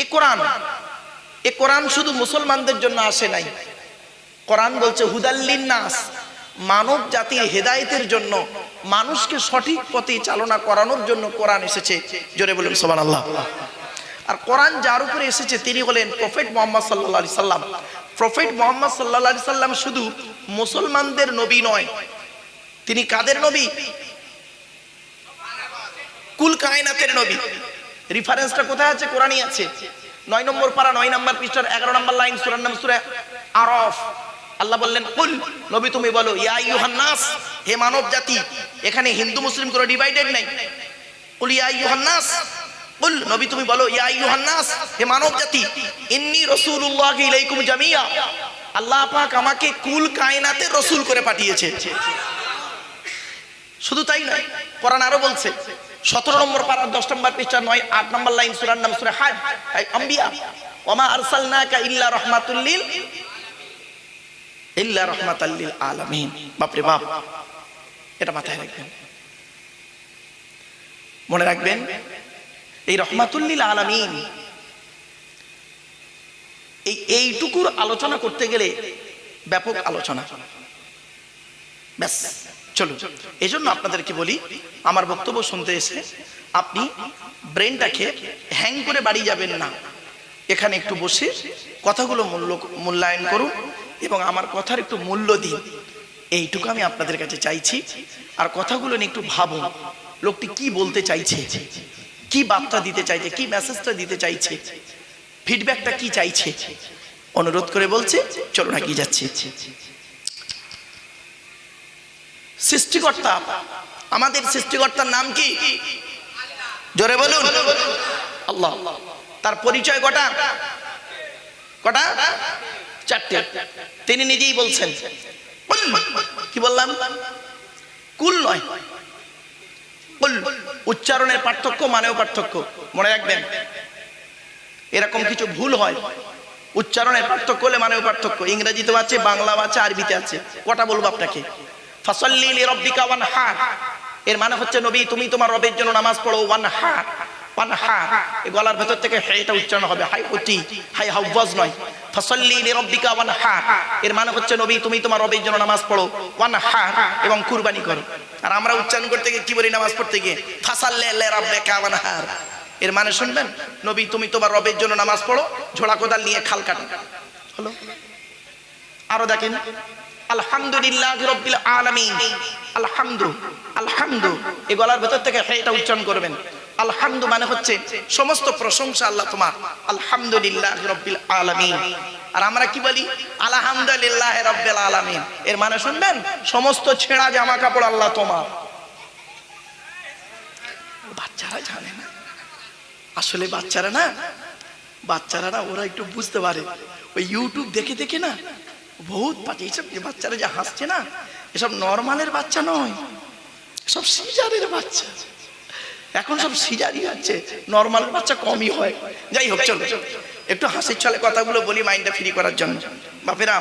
এ কোরআন। এ কোরআন শুধু মুসলমানদের জন্য আসে নাই। কোরআন বলছে হুদাল্লিন নাস মানব জাতির হেদায়েতের জন্য, মানুষকে সঠিক পথে চালনা করানোর জন্য কোরআন এসেছে। জোরে বলুন সোমান আল্লাহ আর কোরআন যার উপরে এসেছে, তিনি হলেন প্রফেট মোহাম্মদ সাল্লাহ আলি সাল্লাম। প্রফেট মোহাম্মদ সাল্লাহ আলি সাল্লাম শুধু মুসলমানদের নবী নয়, তিনি কাদের নবী? কুল কায়নাতের নবী। রেফারেন্সটা কোথায় আছে? কোরআনই আছে। নয় নম্বর পারা, নয় নম্বর পৃষ্ঠার এগারো নম্বর লাইন, সুরার নাম সুরা আরফ। আল্লাহ বললেন, কুল, নবী তুমি বলো, ইয়া ইউহান নাস, হে মানব জাতি, এখানে হিন্দু, মুসলিম কোনো ডিভাইডেড নাই? কুল, ইয়া ইউহান নাস, কুল, নবী তুমি বলো, ইয়া ইউহান নাস, হে মানব জাতি, ইন্নী রাসূলুল্লাহ ইলাইকুম জামিয়া। আল্লাহ পাক আমাকে কুল কায়নাতে রসুল করে পাঠিয়েছে। শুধু তাই নয়, কোরআন আরও বলছে সতেরো নম্বর পাড়ার দশ নম্বর পৃষ্ঠা নয়, আট নম্বর লাইন সুরার নাম সুরা হাজ। আম্বিয়া। ওমা আরসালনাকা ইল্লা রহমাতুল্লিল ইল্লা রহমাতাল্লিল আলামিন। বাপরে বাপ, এটা মাথায় রাখবেন। মনে রাখবেন, এই রহমাতুল্লিল আলামিন, এই এইটুকুর আলোচনা করতে গেলে ব্যাপক আলোচনা। ব্যাস। চলো এই জন্য আপনাদেরকে বলি, আমার বক্তব্য শুনতে এসে আপনি ব্রেনটাকে হ্যাং করে বাড়ি যাবেন না। এখানে একটু বসে কথাগুলো মূল্য, মূল্যায়ন করুন এবং আমার কথার একটু মূল্য দিন। এইটুকু আমি আপনাদের কাছে চাইছি। আর কথাগুলো নিয়ে একটু ভাবুন, লোকটি কি বলতে চাইছে? কি বার্তা দিতে চাইছে? কি মেসেজটা দিতে চাইছে? ফিডব্যাকটা কি চাইছে? অনুরোধ করে বলছে চলো না কি যাচ্ছে। সৃষ্টিকর্তা। আমাদের সৃষ্টিকর্তার নাম কি? জোরে বলুন। আল্লাহ। তার পরিচয় কটা? কটা? চারটে। তিনি নিজেই বলছেন। কি বললাম? কুল নয়। কুল উচ্চারণের পার্থক্য, মানেও পার্থক্য। মনে রাখবেন। এরকম কিছু ভুল হয়। উচ্চারণের পার্থক্য হলে মানেও পার্থক্য। ইংরেজিতেও আছে, বাংলাও আছে, আরবিতে আছে। কটা বলব আপনাকে? ফাসাল্লি লিরাব্বিকা ওয়ানহার এর মানে হচ্ছে, নবী, তুমি তোমার রবের জন্য নামাজ পড়ো ওয়ানহার ওয়ানহার এই গলার ভেতর থেকে হাইটা উচ্চারণ হবে, হাই অতি, হাই হাউয়াজ নয়। ফাসাল্লি লিরাব্বিকা ওয়ানহার এর মানে হচ্ছে, নবী, তুমি তোমার রবের জন্য নামাজ পড়ো ওয়ানহার এবং কুরবানি করো। আর আমরা উচ্চারণ করতে গিয়ে কি বলি নামাজ পড়তে গিয়ে? ফাসাল্লি লিরাব্বিকা ওয়ানহার এর মানে শুনবেন, নবী, তুমি তোমার রবের জন্য নামাজ পড়ো ঝোড়া কোদাল নিয়ে খাল কাটো। হলো? আরও দেখেন। আলহামদুলিল্লাহ রব্বিল আলামিন। আলহামদু আলহামদু। এই গলার ভেতর থেকে এটা উচ্চারণ করবেন। আলহামদু মানে হচ্ছে সমস্ত প্রশংসা আল্লাহ তোমার। আলহামদুলিল্লাহ রব্বিল আলামিন। আর আমরা কি বলি? আলহামদুলিল্লাহ রব্বিল আলামিন। এর মানে শুনবেন, সমস্ত ছেঁড়া জামা কাপড় আল্লাহ তোমার। বাচ্চারা জানে না। আসলে বাচ্চারা না বাচ্চারা না, ওরা একটু বুঝতে পারে। ওই ইউটিউব দেখে দেখে না বহুত পাচ্ছে এইসব যে বাচ্চারা যে হাসছে না, এসব নর্মালের বাচ্চা নয় সব সিজারের বাচ্চা। এখন সব সিজারই হচ্ছে নর্মাল বাচ্চা কমই হয়। যাই হোক, চলো, একটু হাসির ছলে কথাগুলো বলি মাইন্ডটা ফ্রি করার জন্য। বাপেরা,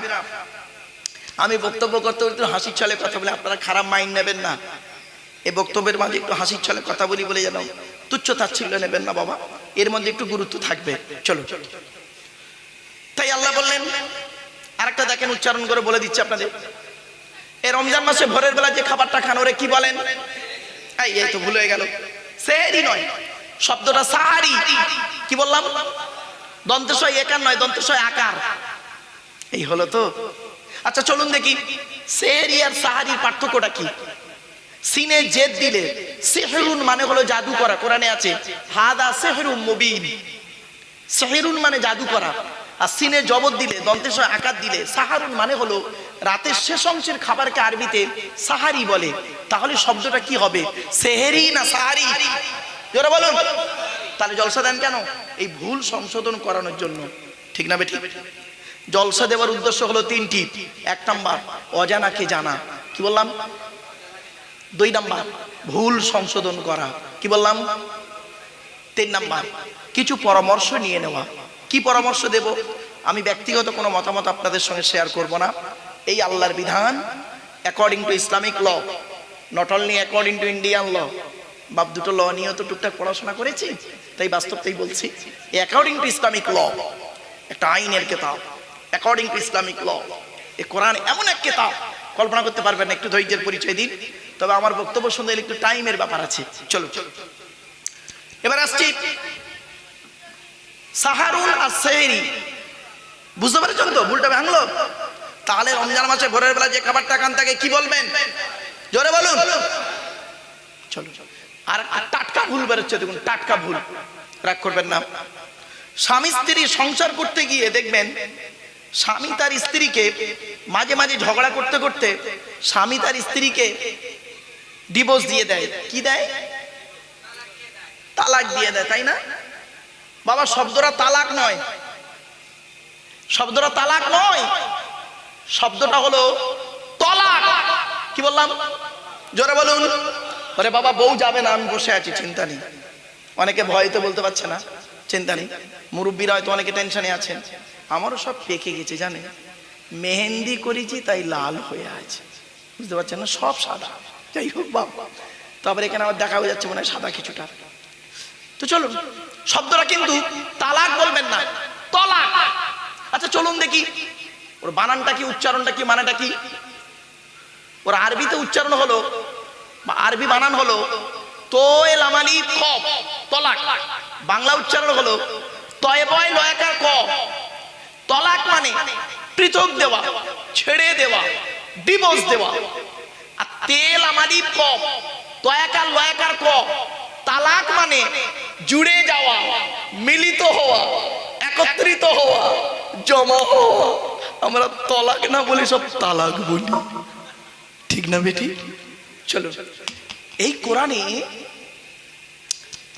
আমি বক্তব্য করতে করতে হাসির ছলে কথা বলে, আপনারা খারাপ মাইন্ড নেবেন না। এই বক্তব্যের মাঝে একটু হাসির ছলে কথা বলি বলে যেন তুচ্ছ তাচ্ছিল্য নেবেন না বাবা। এর মধ্যে একটু গুরুত্ব থাকবে। চলো। তাই আল্লাহ বললেন আরেকটা দেখেন উচ্চারণ করে বলে দিচ্ছে আপনাদের। এই রমজান মাসে ভোরের বেলা যে খাবারটা খান, ওরে কি বলেন? এই এই তো ভুল হয়ে গেল। সেহরি নয়, শব্দটা সাহারি। কি বললাম? দন্তেশয় একার নয় দন্তেশয় আকার। এই হলো তো। আচ্ছা চলুন দেখি। সেহরি আর সাহারির পার্থক্যটা কি? সিনে জেদ দিলে, সেহরুন মানে হলো জাদু করা। কোরআনে আছে, হাদা সেহরুন মুবিন। সেহরুন মানে জাদু করা। আর সিনে জবর দিলে দন্তেশ আকার দিলে, সাহারুন মানে হলো রাতের শেষ অংশের খাবারকে আরবিতে সাহারি বলে। তাহলে শব্দটা কি হবে? সেহেরি না সাহারি? জোরে বলুন। তাহলে জলসা দেন কেন? এই ভুল সংশোধন করানোর জন্য। ঠিক না বেঠিক? জলসা দেওয়ার উদ্দেশ্য হলো তিনটি। এক নাম্বার, অজানাকে জানা। কি বললাম? দুই নাম্বার, ভুল সংশোধন করা। কি বললাম? তিন নাম্বার, কিছু পরামর্শ নিয়ে নেওয়া। কি পরামর্শ দেব? আমি ব্যক্তিগত কোনো মতামত আপনাদের সঙ্গে শেয়ার করব না। এই আল্লাহর বিধান according to Islamic law not only according to Indian law বাপ দুটো ল নিয়েও তো টুকটাক পড়াশোনা করেছি, তাই বাস্তবতেই বলছি। অ্যাকর্ডিং টু ইসলামিক ল একটা আইনের কেতাব অ্যাকর্ডিং টু ইসলামিক ল এ কোরআন এমন এক কেতাব, কল্পনা করতে পারবেন না, একটু ধৈর্যের পরিচয় দিন। তবে আমার বক্তব্য শুনতে একটু টাইমের ব্যাপার আছে। চলো চলো এবার আসছি সাহারুল আর বুঝতে পেরেছেন তো? ভুলটা ভাঙলো? তাহলে রমজান মাসে ভোরের বেলা যে খাবারটা খান, তাকে কি বলবেন? জোরে বলুন। চলো আর টাটকা ভুল বেরোচ্ছে, দেখুন, টাটকা ভুল। রাগ করবেন না। স্বামী স্ত্রী সংসার করতে গিয়ে দেখবেন, স্বামী তার স্ত্রীকে মাঝে মাঝে ঝগড়া করতে করতে স্বামী তার স্ত্রীকে ডিভোর্স দিয়ে দেয়। কি দেয়? তালাক দিয়ে দেয়, তাই না? বাবা, শব্দটা তালাক নয়। শব্দটা তালাক নয়। শব্দটা হলো তলাক। কি বললাম? জোরে বলুন। ওরে বাবা, বউ যাবে না, আমি বসে আছি, চিন্তা নেই। অনেকে ভয়তে বলতে পারছে না, চিন্তা নেই। মুরব্বীরা হয়তো অনেকে টেনশনে আছেন। আমারও সব পেকে গেছে জানে মেহেন্দি করেছি, তাই লাল হয়ে আছে। বুঝতে পারছেন না? সব সাদা। যাই হোক বাবা, তারপরে এখানে আমার দেখা হয়ে যাচ্ছে মনে হয় সাদা কিছুটা। তো চলুন, শব্দটা কিন্তু তালাক বলবেন না, তলাক। আচ্ছা চলুন দেখি, ওর বানানটা কি, উচ্চারণটা কি, মানেটা কি? ওর আরবিতে উচ্চারণ হলো, বা আরবি বানান হলো, তোয়ে লামালি খপ তলাক। বাংলা উচ্চারণ হলো লয়াকার তলাক মানে পৃথক দেওয়া, ছেড়ে দেওয়া ডিভোর্স দেওয়া। আর তেল আমারি ক তয়াকার লয়াকার ক। তালাক মানে জুড়ে যাওয়া, মিলিত হওয়া, একত্রিত হওয়া, জমা হওয়া। আমরা তলাক না বলে সব তালাক বলি। ঠিক না বেটি? চলো। এই কোরআনে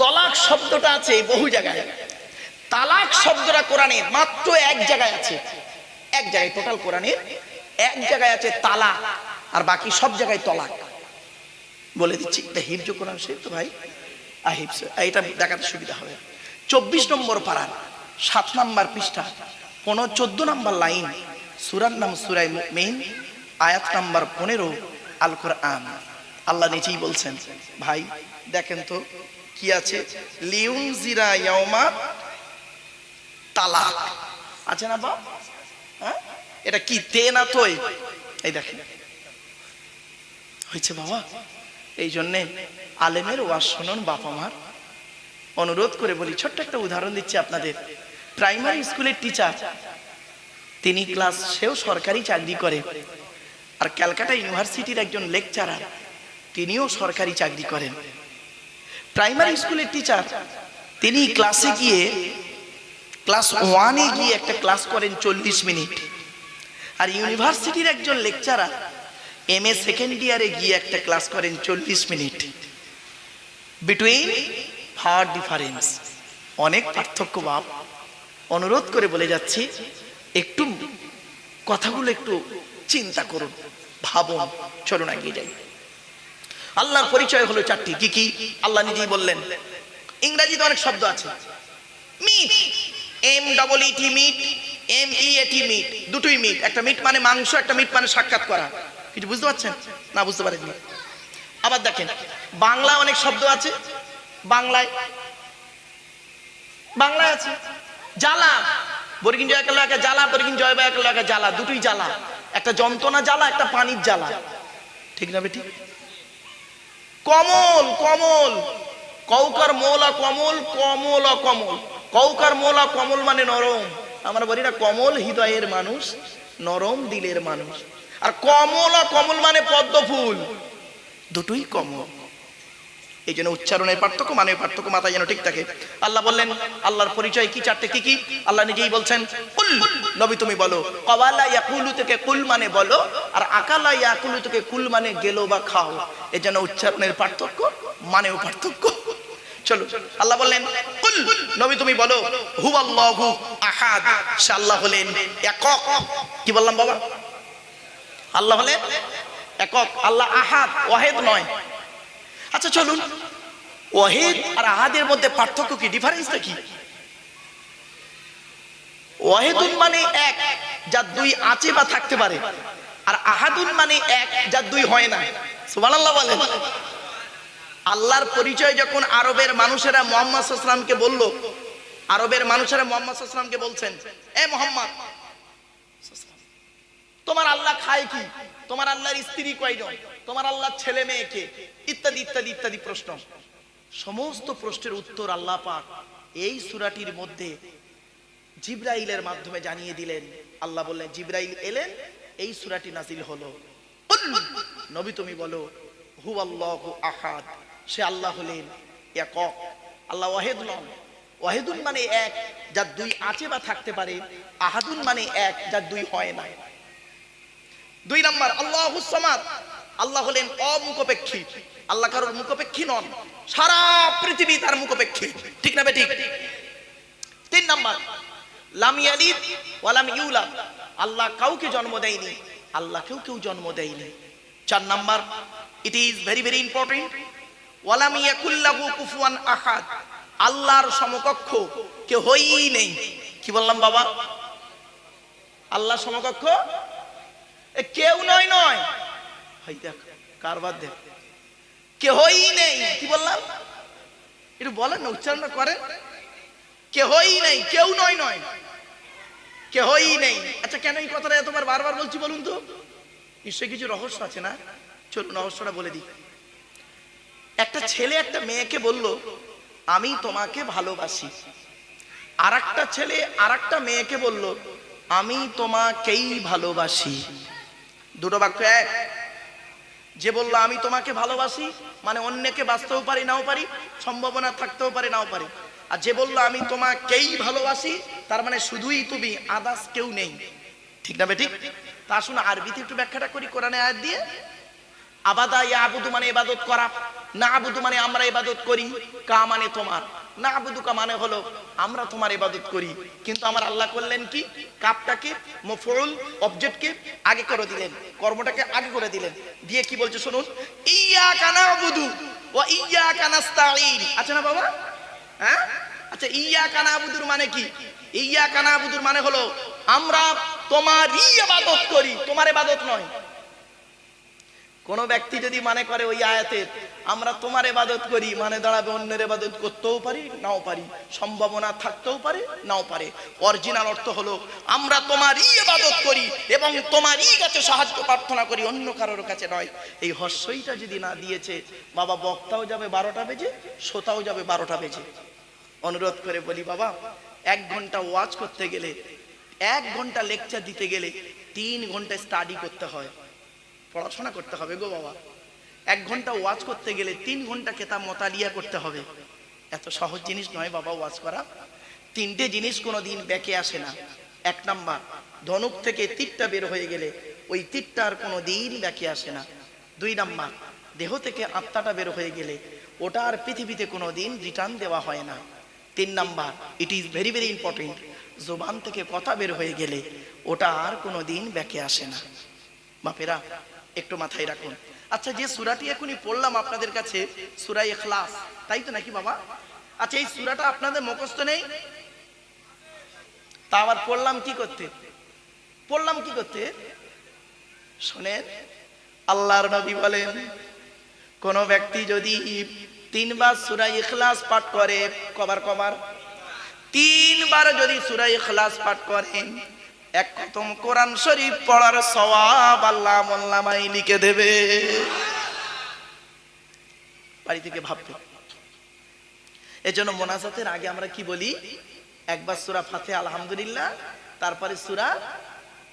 তলাক শব্দটা আছে বহু জায়গায়। তালাক শব্দটা কোরআনে মাত্র এক জায়গায় আছে। এক জায়গায় টোটাল কোরআনের এক জায়গায় আছে তালাক, আর বাকি সব জায়গায় তলাক। বলে দিচ্ছি, এটা হিফজ কোরআন সে তো ভাই। এটা দেখাতে সুবিধা হবে। চব্বিশ নম্বর পাড়ার সাত নাম্বার পৃষ্ঠা, পনেরো, চোদ্দ নাম্বার লাইন, সুরার নাম সুরাই মেইন আয়াত নাম্বার পনেরো আল কোরআন আল্লাহ নিজেই বলছেন, ভাই, দেখেন তো কি আছে। লিউন জিরা ইয়াউমা তালাক। আছে না বাপ হ্যাঁ? এটা কি, তে না তোই? এই দেখেন। হয়েছে বাবা। এই জন্যে আলেমের ওয়াজ শুনুন বাবা মার অনুরোধ করে বলি, ছোট্ট একটা উদাহরণ দিচ্ছি আপনাদের। প্রাইমারি স্কুলের টিচার তিনি ক্লাস সেও সরকারি চাকরি করে। আর ক্যালকাটা ইউনিভার্সিটির একজন লেকচারার তিনিও সরকারি চাকরি করেন। প্রাইমারি স্কুলের টিচার তিনি ক্লাসে গিয়ে ক্লাস ওয়ানে গিয়ে একটা ক্লাস করেন চল্লিশ মিনিট। আর ইউনিভার্সিটির একজন লেকচারার এম এ সেকেন্ড ইয়ারে গিয়ে একটা ক্লাস করেন চল্লিশ মিনিট। বিটুইন ফার ডিফারেন্স অনেক পার্থক্য বাপ। অনুরোধ করে বলে যাচ্ছি, একটু কথাগুলো একটু চিন্তা করুন, ভাবুন, চলুন এগিয়ে যাই। আল্লাহর পরিচয় হলো চারটি। কি কি? আল্লাহ নিজেই বললেন। ইংরেজিতে অনেক শব্দ আছে। Meet M double E T meet M E A T meet দুটোই মিট একটা মিট মানে মাংস, একটা মিট মানে সাক্ষাৎ করা। কিছু বুঝতে পারছেন? না, বুঝতে পারেননি। আবার দেখেন বাংলা অনেক শব্দ আছে। বাংলায়। বাংলায় আছে। জ্বালা। বর্গিন জয় একাল একা জ্বালা বর্গিন জয় বা একাল একা জ্বালা, দুটোই জ্বালা। একটা যন্ত্রণা জ্বালা, একটা পানির জ্বালা। ঠিক না বেটি কমল কমল। কৌকার মোলা কমল কমল কমল। কৌকার মোলা কমল মানে নরম। আমরা বলি না কমল হৃদয়ের মানুষ, নরম দিলের মানুষ। আর কমল কমল মানে পদ্ম ফুল। দুটোই কমল। এই জন্য উচ্চারণের পার্থক্য মানে পার্থক্য মাথায় যেন ঠিক থাকে। আল্লাহ বললেন, আল্লাহর পরিচয় কি, চারটে কি কি? আল্লাহ নিজেই বলছেন, কুল, নবী তুমি বলো। কওয়ালা ইয়াকুলু থেকে কুল মানে বলো, আর আকালা ইয়াকুলু থেকে কুল মানে গেলো বা খাও। এই জন্য উচ্চারণের পার্থক্য, মানেও পার্থক্য। চলো, আল্লাহ বললেন, কুল, নবী তুমি বলো হু আল্লাহু আহাদ। সে আল্লাহ হলেন একক। কি বললাম বাবা? আল্লাহ হলেন একক, আল্লাহ আহাদ, ওয়াহেদ নয়। আচ্ছা চলুন। ওয়াহিদ আর আহাদের মধ্যে পার্থক্য কি? ডিফারেন্সটা কি? ওয়াহিদুন মানে এক, যার দুই আছে বা থাকতে পারে। আর আহাদুন মানে এক, যার দুই হয় না। সুবহানাল্লাহ বলেন। আল্লাহর পরিচয় যখন আরবের মানুষেরা মোহাম্মদ সাল্লামকে বলল, আরবের মানুষেরা মোহাম্মদ সাল্লামকে বলছেন, এ মোহাম্মদ, তোমার আল্লাহ খায় কি? তোমার আল্লাহর স্ত্রী কয়জন? তোমার আল্লাহর ছেলে মেয়ে কে ইত্যাদি ইত্যাদি ইত্যাদি প্রশ্ন। সমস্ত প্রশ্নের উত্তর আল্লাহ পাক এই সূরাটির মধ্যে জিব্রাইলের মাধ্যমে জানিয়ে দিলেন। আল্লাহ বললেন, জিব্রাইল এলেন, এই সূরাটি নাজিল হলো। নবী তুমি বলো হু আল্লাহু আহাদ। সে আল্লাহ হলেন একক। আল্লাহ ওয়াহেদ নন। ওয়াহেদুন মানে এক, যার দুই আছে বা থাকতে পারে। আহাদুন মানে এক, যার দুই হয় না। দুই নাম্বার, আল্লাহ সামাদ। আল্লাহ হলেন অমুখপেক্ষী। আল্লাহ কারোর মুখপেক্ষী নন। সারা পৃথিবী তার মুখপেক্ষী। ঠিক না বে ঠিক? তিন নাম্বার আল্লাহ কাউকে জন্ম দেয়নি আল্লাহ কেউ কেউ জন্ম দেয়নি। চার number it is very very important ওয়ালাম ইয়াকুল্লাহু কুফুয়ান আহাদ। আল্লাহর সমকক্ষ কে হই নেই। কি বললাম বাবা? আল্লাহ সমকক্ষ কেউ নয় নয়। দেখ কেহই নেই, কি বললাম? একটু বলেন না উচ্চারণ করেন। কেহই নেই, কেউ নয় নয়। কেহই নেই। আচ্ছা কেন এই কথাটা এতবার বারবার বলছি বলুন তো? নিশ্চয়ই কিছু রহস্য আছে না? চলুন, রহস্যটা বলে দিই। একটা ছেলে একটা মেয়েকে বলল, আমি তোমাকে ভালোবাসি। আর একটা ছেলে আর একটা মেয়েকে বলল, আমি তোমাকেই ভালোবাসি। দুটো বাক্য এক। যে বলল, আমি তোমাকে ভালোবাসি মানে অন্যকে বাঁচতেও পারি, নাও পারি, সম্ভাবনা থাকতেও পারে, নাও পারি। আর যে বলল, আমি তোমাকেই ভালোবাসি, তার মানে শুধুই তুমি আদাস কেউ নেই। ঠিক না ঠিক তা শুনে আরবিতে একটু ব্যাখ্যাটা করি, কোরআনে আয়াত দিয়ে। আবাদা ইয়া আবুদু মানে ইবাদত করা, না আবুদু মানে আমরা ইবাদত করি, কা মানে তোমার। না মানে হলো, আমরা তোমার ইবাদত করি। কিন্তু আমার আল্লাহ করলেন কি? কাপটাকে, মফউল অবজেক্টকে আগে করে দিলেন। কর্মটাকে আগে করে দিলেন। দিয়ে কি বলছে শুনুন? ইয়া কানা ও ইয়া কানাস্তাইন আচ্ছা না বাবা? হ্যাঁ? আচ্ছা ইয়া কানা আবুদুর মানে কি? ইয়া কানা মানে হলো, আমরা তোমারই ইবাদত করি। তোমার ইবাদত নয়। কোন ব্যক্তি যদি মানে করে ওই আয়াতের আমরা তোমার এবাদত করি মানে দাঁড়াবে অন্যের এবাদত করতেও পারি, নাও পারি। সম্ভাবনা থাকতেও পারে, নাও পারে। অরিজিনাল অর্থ হলো, আমরা তোমারই এবাদত করি এবং তোমারই কাছে সাহায্য প্রার্থনা করি, অন্য কারোর কাছে নয়। এই হর্ষইটা যদি না দিয়েছে, বাবা বক্তাও যাবে বারোটা বেজে, শ্রোতাও যাবে বারোটা বেজে। অনুরোধ করে বলি, বাবা, এক ঘণ্টা ওয়াচ করতে গেলে, এক ঘণ্টা লেকচার দিতে গেলে তিন ঘণ্টা স্টাডি করতে হয়। পড়াশোনা করতে হবে গো বাবা। এক ঘণ্টা ওয়াজ করতে গেলে তিন ঘণ্টা কেতাব মোতালিয়া করতে হবে। এত সহজ জিনিস নয় বাবা ওয়াজ করা। তিনটে জিনিস কোনো দিন ব্যাকে আসে না। এক নাম্বার, ধনুক থেকে তীরটা বের হয়ে গেলে ওই তীরটা আর কোনো দিন ব্যাকে আসে না। দুই নাম্বার, দেহ থেকে আত্মাটা বের হয়ে গেলে ওটা আর পৃথিবীতে কোনো দিন রিটার্ন দেওয়া হয় না। তিন number it is very very important জোবান থেকে কথা বের হয়ে গেলে ওটা আর কোনো দিন ব্যাকে আসে না। বাপেরা একটু মাথায় রাখুন। আচ্ছা যে সুরাটি এখনই পড়লাম আপনাদের কাছে সুরাই এখলাস তাই তো নাকি বাবা? আচ্ছা এই সুরাটা আপনাদের মুখস্থ নেই? তা আবার পড়লাম কি করতে? পড়লাম কি করতে? শোনেন, আল্লাহর নবী বলেন, কোন ব্যক্তি যদি তিনবার সুরাই ইখলাস পাঠ করে, কবার কবার? তিনবার যদি সুরাই ইখলাস পাঠ করেন এক কোরআন শরীফ পড়ার সওয়াব আল্লাহ মোল্লামাই লিখে দেবে। বাড়ি থেকে ভাববে। এজন্য মোনাজাতের আগে আমরা কি বলি? একবার সুরা ফাতে আলহামদুলিল্লাহ, তারপরে সুরা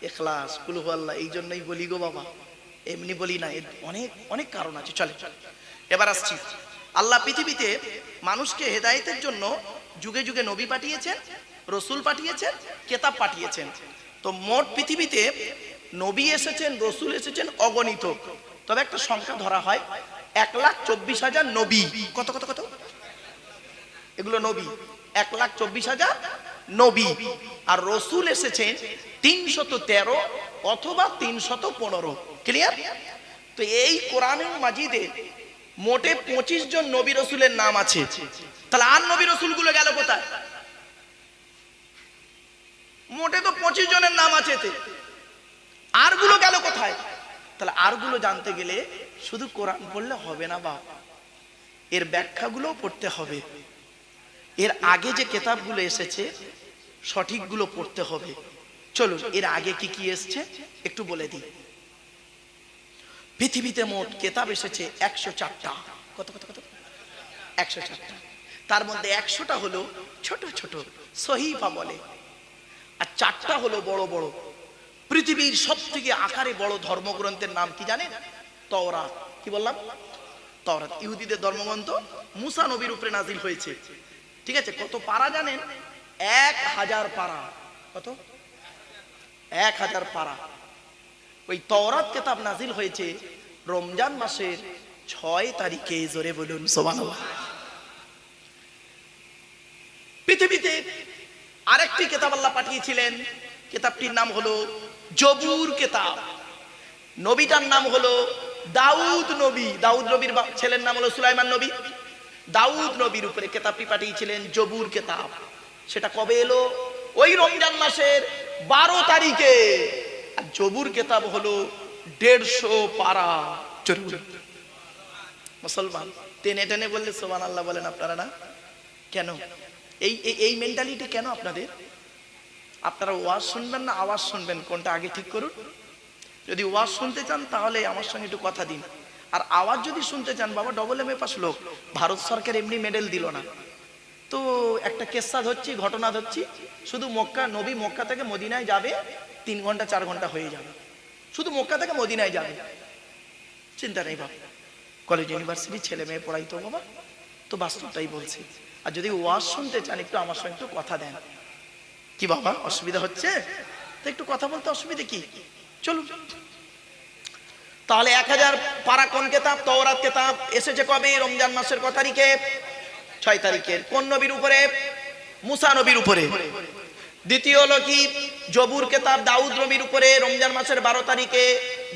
এখলাস কুলহু আল্লাহ এই জন্যই বলি গো বাবা। এমনি বলি না, এর অনেক অনেক কারণ আছে। চলে চলে। এবার আসছি। আল্লাহ পৃথিবীতে মানুষকে হেদায়েতের জন্য যুগে যুগে নবী পাঠিয়েছেন, রসুল পাঠিয়েছেন, কেতাব পাঠিয়েছেন। তো মোট পৃথিবীতে নবী এসেছেন, রসুল এসেছেন, অগণিত। তবে একটা সংখ্যা ধরা হয় এক লাখ চব্বিশ হাজার নবী। কত কত কত? এগুলো নবী। এক লাখ চব্বিশ হাজার নবী। আর রসুল এসেছেন তিনশত তেরো অথবা তিনশত পনেরো। ক্লিয়ার তো এই কোরআনের মাজিদে মোটে পঁচিশ জন নবী রসুলের নাম আছে। তাহলে আর নবী রসুলগুলো গেল কোথায়? মোটে তো পঁচিশ জনের নাম আছে এতে। আরগুলো গেল কোথায়? তাহলে আরগুলো জানতে গেলে শুধু কোরআন পড়লে হবে না বাপ। এর ব্যাখ্যাগুলো পড়তে হবে। এর আগে যে কেতাবগুলো এসেছে, সঠিকগুলো পড়তে হবে। চলুন, এর আগে কি কি এসছে একটু বলে দিই। পৃথিবীতে মোট কেতাব এসেছে একশো চারটা। কত কত কত? একশো চারটা। তার মধ্যে একশোটা হলো ছোট ছোট। সহিফা বলে। আর চারটা হলো বড় বড়। পৃথিবীর সব থেকে আকারে বড় ধর্মগ্রন্থের নাম কি জানেন? তওরাত। কি বললাম? তওরাত। ইহুদিদের ধর্মগ্রন্থ মুসা নবীর উপরে নাজিল হয়েছে। ঠিক আছে? কত পারা জানেন? এক হাজার পারা। কত? এক হাজার পারা। ওই তওরাত কেতাব নাজিল হয়েছে রমজান মাসের ছয় তারিখে। জোরে বলুন সোমানুল্লাহ পৃথিবীতে আরেকটি কেতাব আল্লাহ পাঠিয়েছিলেন। কেতাবটির নাম হলো জবুর কেতাব। নবীটার নাম হলো দাউদ নবী। দাউদ নবীর ছেলের নাম হলো সুলাইমান নবী। দাউদ নবীর উপরে কেতাবটি পাঠিয়েছিলেন জবুর কেতাব। সেটা কবে এলো? ওই রমজান মাসের বারো তারিখে। আর জবুর কেতাব হলো দেড়শো পারা। মুসলমান, টেনে টেনে বললে সোমান আল্লাহ বলেন আপনারা না? কেন? এই, এই- মেন্টালিটি কেন আপনাদের? আপনারা ওয়াজ শুনবেন না, আওয়াজ শুনবেন, কোনটা আগে ঠিক করুন। যদি ওয়াজ শুনতে চান, তাহলে আমার সঙ্গে একটু কথা দিন। আর আওয়াজ যদি শুনতে চান, বাবা ডবল এম এ পাস লোক। ভারত সরকার এমনি মেডেল দিল না। তো একটা কেসা ধরছি ঘটনা ধরছি শুধু মক্কা, নবী মক্কা থেকে মদিনায় যাবে, তিন ঘণ্টা, চার ঘণ্টা হয়ে যাবে। শুধু মক্কা থেকে মদিনায় যাবে। চিন্তা নেই বাবা। কলেজ ইউনিভার্সিটি ছেলে মেয়ে পড়াই তো বাবা। তো বাস্তবটাই বলছি। আর যদি ওয়াজ শুনতে চান, একটু আমার সঙ্গে একটু কথা দেন। কি বাবা, অসুবিধা হচ্ছে? তো একটু কথা বলতে অসুবিধা কি? চলুন। তাহলে এক হাজার পারা কোন কেতাব? তওরাত কেতাব। এসেছে কবে? রমজান মাসের ক তারিখে? ছয় তারিখের। কোন নবীর উপরে? মুসা নবীর উপরে। দ্বিতীয় হলো কি? জবুর কেতাব দাউদ নবীর উপরে। রমজান মাসের বারো তারিখে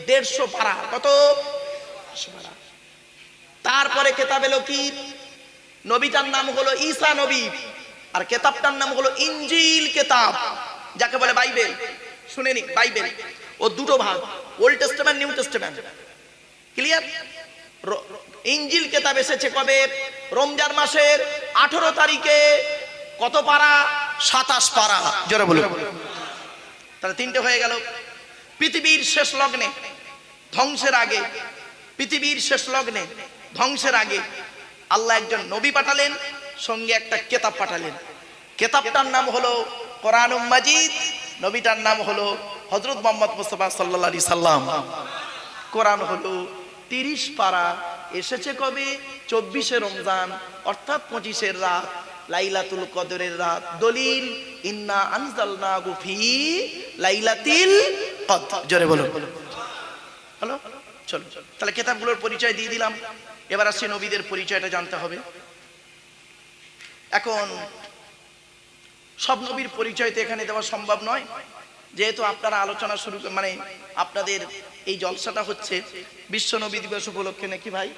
দেড়শো পারা। কত? তারপরে কেতাব এলো কি? নবীটার নাম হলো ঈসা নবী। আর কেতাবটার নাম হলো ইঞ্জিল কেতাব। যাকে বলে বাইবেল। শুনেনি বাইবেল। ও দুটো ভাগ, old testament, new testament. Clear? ইঞ্জিল কেতাব এসেছে কবে? রমজান মাসের আঠারো তারিখে। কত পারা? সাতাশ পারা। জোরে বলুন। তাহলে তিনটে হয়ে গেল। পৃথিবীর শেষ লগ্নে, ধ্বংসের আগে। পৃথিবীর শেষ লগ্নে, ধ্বংসের আগে। আল্লাহ একজন নবী পাঠালেন, সঙ্গে একটা কেতাব পাঠালেন। কেতাবটার নাম হলো কোরআন মাজিদ, নবীটার নাম হলো হজরত মোহাম্মদ মুস্তফা সাল্লাহ আলি সাল্লাম। কোরআন হলো তিরিশ পারা, এসেছে কবে? চব্বিশে রমজান, অর্থাৎ পঁচিশের রাত, লাইলাতুল কদরের রাত। দলিল, ইন্না আনজালনা গুফি লাইলাতিল কদর। জোরে বলুন। হ্যালো? চলো তাহলে কেতাবগুলোর পরিচয় দিয়ে দিলাম। এবার আসছে নবীদের পরিচয়টা জানতে হবে। এখন সব নবীর পরিচয় তো এখানে দেওয়া সম্ভব নয়। যেহেতু আপনারা আলোচনা শুরু মানে আপনাদের এই জলসাটা হচ্ছে বিশ্ব নবী দিবস উপলক্ষে নাকি ভাই?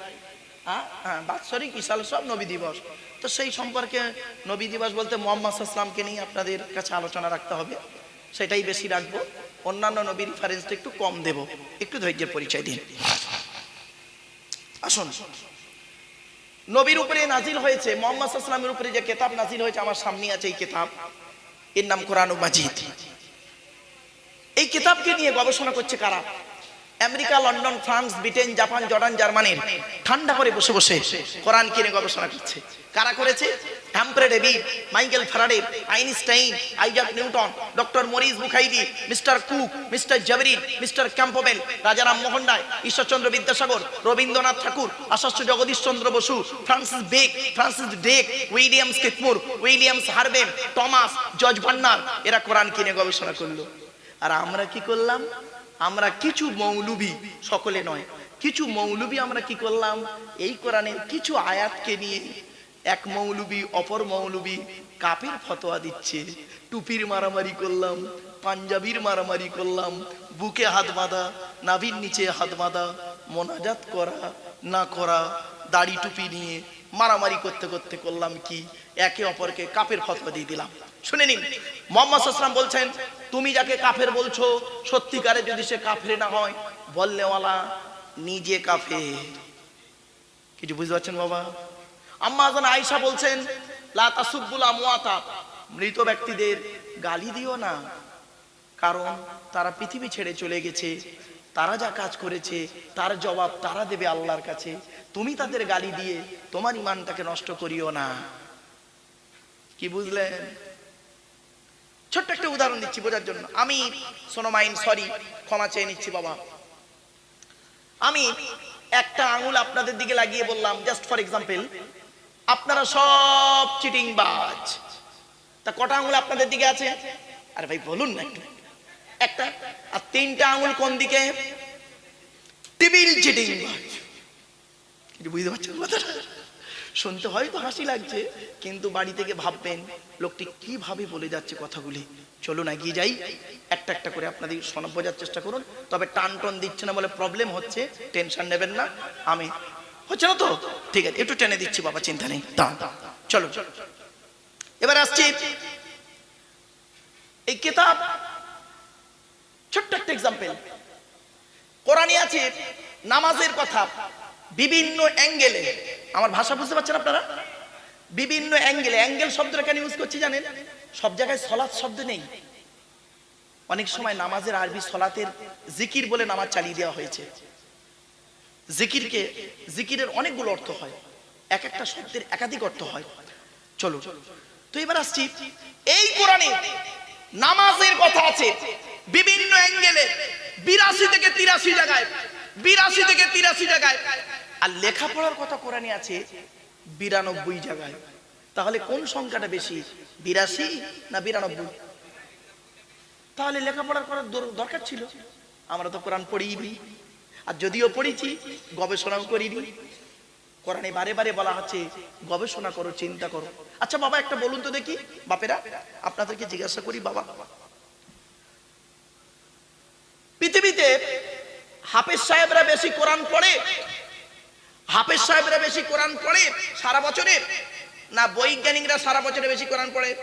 হ্যাঁ বাৎসরিক বিশাল সব নবী দিবস। তো সেই সম্পর্কে নবী দিবস বলতে মোহাম্মদ ইসলামকে নিয়ে আপনাদের কাছে আলোচনা রাখতে হবে। সেটাই বেশি রাখব। অন্যান্য নবীর রেফারেন্সটা একটু কম দেব। একটু ধৈর্যের পরিচয় দিন। আসুন। নবীর উপরে নাজিল হয়েছে, মোহাম্মদ আসলামের উপরে যে কেতাব নাজিল হয়েছে, আমার সামনে আছে এই কেতাব। এর নাম কোরআন মাজিদ। এই কিতাবকে নিয়ে গবেষণা করছে কারা? America, London, France, Britain, Japan, Jordan, জার্মানির। ঠান্ডা করে বসে বসে কোরআন কিনে গবেষণা করছে। কারা করেছে? Humphrey Michael Faraday Einstein Isaac Newton doctor Maurice মুখাইদি mister Cook mister জাবরিন মিস্টার ক্যাম্পবেল রাজারাম মোহন রায় ঈশ্বরচন্দ্র বিদ্যাসাগর রবীন্দ্রনাথ ঠাকুর আশাস্য Jagadish Chandra Bose Francis bake Francis day Williams কিটমুর উইলিয়ামস হারবেন টমাস জর্জ ভান্নার এরা কোরআন কিনে গবেষণা করল। আর আমরা কি করলাম? আমরা কিছু মৌলবি, সকলে নয়, কিছু মৌলবি আমরা কি করলাম? এই কোরআনের কিছু আয়াতকে নিয়ে এক মৌলবি, অপর মৌলবি কাপের ফতোয়া দিচ্ছে। টুপির মারামারি করলাম, পাঞ্জাবির মারামারি করলাম, বুকে হাত বাঁধা, নাভির নিচে হাত বাঁধা, মোনাজাত করা, না করা, দাড়ি টুপি নিয়ে মারামারি করতে করতে করলাম কি? একে অপরকে কাপের ফতোয়া দিয়ে দিলাম। শুনে নিন, মোহাম্মদ আসলাম বলছেন, তুমি যাকে কাফের বলছো, সত্যিকারে যদি সে কাফের না হয়, বললেওয়ালা নিজে কাফের। কিছু বুঝতে পারছেন বাবা? আম্মা জান আয়েশা বলছেন, লা তাসুব্বুল আমওয়াতা। মৃত ব্যক্তিদের গালি দিও না, কারণ তারা পৃথিবী ছেড়ে চলে গেছে, তারা যা কাজ করেছে, তার জবাব তারা দেবে আল্লাহর কাছে। তুমি তাদের গালি দিয়ে তোমার ইমানটাকে নষ্ট করিও না। কি বুঝলেন? ছোট্ট একটা উদাহরণ দিচ্ছি বোঝার জন্য। আমি, সোনোমাইন, সরি, ক্ষমা চেয়ে নিচ্ছি বাবা। আমি একটা আঙুল আপনাদের দিকে লাগিয়ে বললাম জাস্ট ফর এক্সাম্পল আপনারা সব চিটিং বাজ। তা কটা আঙুল আপনাদের দিকে আছে? আরে ভাই, বলুন না একটু। একটা আর তিনটা আঙুল কোন দিকে? টিবিল চিটিং বাজ। বুঝতে পারছেন কথাটা? শুনতে হয়তো হাসি লাগছে, কিন্তু বাড়ি থেকে ভাববেন, লোকটি কীভাবে বলে যাচ্ছে কথাগুলি? চলুন এগিয়ে যাই। একটা একটা করে আপনাদের শোনা, বোঝার চেষ্টা করুন। তবে টান টন দিচ্ছে না বলে প্রবলেম হচ্ছে। টেনশন নেবেন না। আমি হচ্ছে না তো? ঠিক আছে একটু টেনে দিচ্ছি বাবা চিন্তা নেই। চলো এবার আসছি এই কিতাব ছোট্ট একটা এক্সাম্পল কোরআনে আছে নামাজের কথা বিভিন্ন অ্যাঙ্গেলে। আমার ভাষা বুঝতে পারছেন আপনারা? বিভিন্ন অ্যাঙ্গেলে অ্যাঙ্গেল শব্দটা কেন ইউজ করছি জানেন? সব জায়গায় সলাৎ শব্দ নেই। অনেক সময় নামাজের আরবি সলাতের জিকির বলে নামাজ চালিয়ে দেওয়া হয়েছে। জিকিরকে, জিকিরের অনেকগুলো অর্থ হয়। এক একটা শব্দের একাধিক অর্থ হয়। চলো তো এবার আসছি এই কোরআনে নামাজের কথা আছে। বিভিন্ন অ্যাঙ্গেলে, বিরাশি থেকে তিরাশি জায়গায়, বিরাশি থেকে তিরাশি জায়গায়। আর লেখাপড়ার কথা কোরআনে আছে বিরানব্বই জায়গায়। তাহলে কোন সংখ্যাটা বেশি, বিরাশি না বিরানব্বই? তাহলে লেখাপড়া করার দর- দরকার ছিল। আমরা তো কোরআন পড়িনি আর যদিও পড়েছি, গবেষণাও করিনি। কোরআনে বারে বারে বলা হচ্ছে, গবেষণা করো, চিন্তা করো। আচ্ছা বাবা, একটা বলুন তো দেখি, বাপেরা, আপনাদেরকে জিজ্ঞাসা করি, বাবা। পৃথিবীতে হাফেজ সাহেবরা বেশি কোরআন পড়ে? হাফেজ সাহেবরা বেশি কোরআন পড়ে সারা বছরে? না, বৈজ্ঞানিকরা সারা বছরে বেশি কোরআন পড়ে?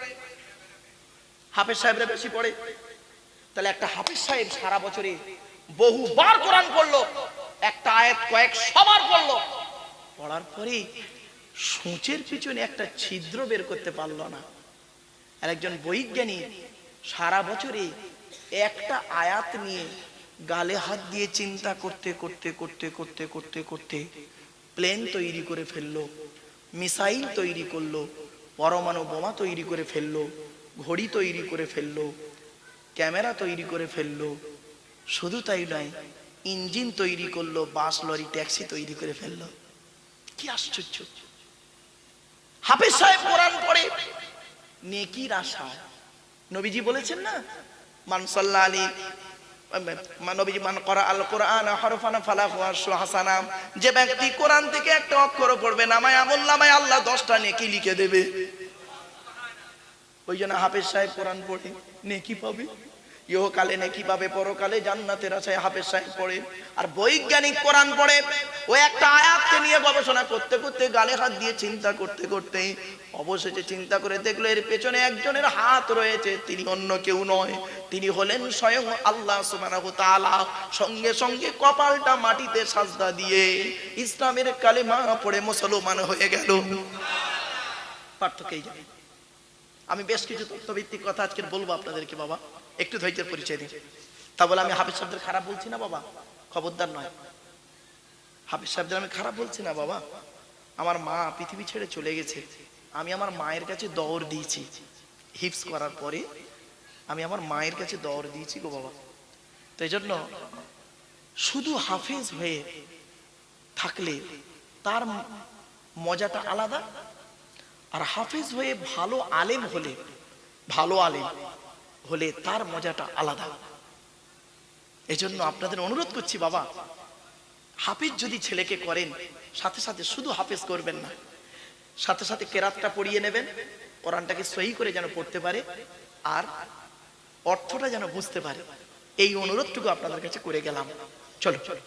হাফেজ সাহেবরা বেশি পড়ে? তাহলে একটা হাফেজ সাহেব সারা বছরে বহুবার কোরআন পড়ল, একটা আয়াত কয়েক সবার পড়ল। পড়ার পরে সূচের পিছনে একটা ছিদ্র বের করতে পারল না। আর একজন বৈজ্ঞানিক সারা বছরে একটা আয়াত নিয়ে গালে হাত দিয়ে চিন্তা করতে করতে করতে করতে করতে করতে প্লেন তৈরি করে ফেলল, মিসাইল তৈরি করল, পরমাণু বোমা তৈরি করে ফেলল, ঘড়ি তৈরি করে ফেলল, ক্যামেরা তৈরি করে ফেলল শুধু তাই নয়, ইঞ্জিন তৈরি করল, বাস, লরি, ট্যাক্সি তৈরি করে ফেলল। কি আশ্চর্য। হাফেজ সাহেব কোরআন পড়ে, নেকির আশায় নবীজি বলেছেন না মানসাল্লা আলী নবীজি, মান করা আল কোরআন হরফানা ফালাহু আশরু হাসানা। যে ব্যক্তি কোরআন থেকে একটা অক্ষর পড়বে, নামায় আমল, নামায় আল্লাহ দশটা নেকি লিখে দেবে। ওই জন্য হাফেজ সাহেব কোরআন পড়ে, নেকি পাবে। ইহকালে নেকি পাবে, পরকালে জান্নাতের আশায় হাফেজ সাহেব পড়ে। আর বৈজ্ঞানিক কোরআন পড়ে, ও একটা আয়াতকে নিয়ে গবেষণা করতে করতে গালে হাত দিয়ে চিন্তা করতে করতে অবশেষে চিন্তা করে দেখল, এর পেছনে একজনের হাত রয়েছে, তিনি অন্য কেউ নয়, তিনি হলেন স্বয়ং আল্লাহ সুবহানাহু তাআলা। সঙ্গে সঙ্গে কপালটা মাটিতে সাজদা দিয়ে ইসলামের কালেমা পড়ে মুসলমান হয়ে গেল। পার্থক্য এই জায়গায়। আমি বেশ কিছু তথ্যভিত্তিক কথা আজকে বলব আপনাদেরকে, বাবা। একটু ধৈর্যের পরিচয় দিন। তা বলে আমি হাফিজ সাহেবদের খারাপ বলছি না বাবা? খবরদার নয়। হাফিজ সাহেবদের আমি খারাপ বলছি না বাবা? আমার মা পৃথিবী ছেড়ে চলে গেছে। আমি আমার মায়ের কাছে দৌড় দিয়েছি। হিপস করার পরে আমি আমার মায়ের কাছে দৌড় দিয়েছি গো বাবা। তো এই জন্য শুধু হাফেজ হয়ে থাকলে তার মজাটা আলাদা, আর হাফেজ হয়ে ভালো আলেম হলে, ভালো আলেম হলে তার মজাটা আলাদা। এজন্য আপনাদের অনুরোধ করছি, বাবা, হাফিজ যদি ছেলেকে করেন, সাথে সাথে শুধু হাফেজ করবেন না, সাথে সাথে কেরাতটা পড়িয়ে নেবেন, কোরআনটাকে সহি করে যেন পড়তে পারে, আর অর্থটা যেন বুঝতে পারে। এই অনুরোধটুকু আপনাদের কাছে করে গেলাম। চলো। চলো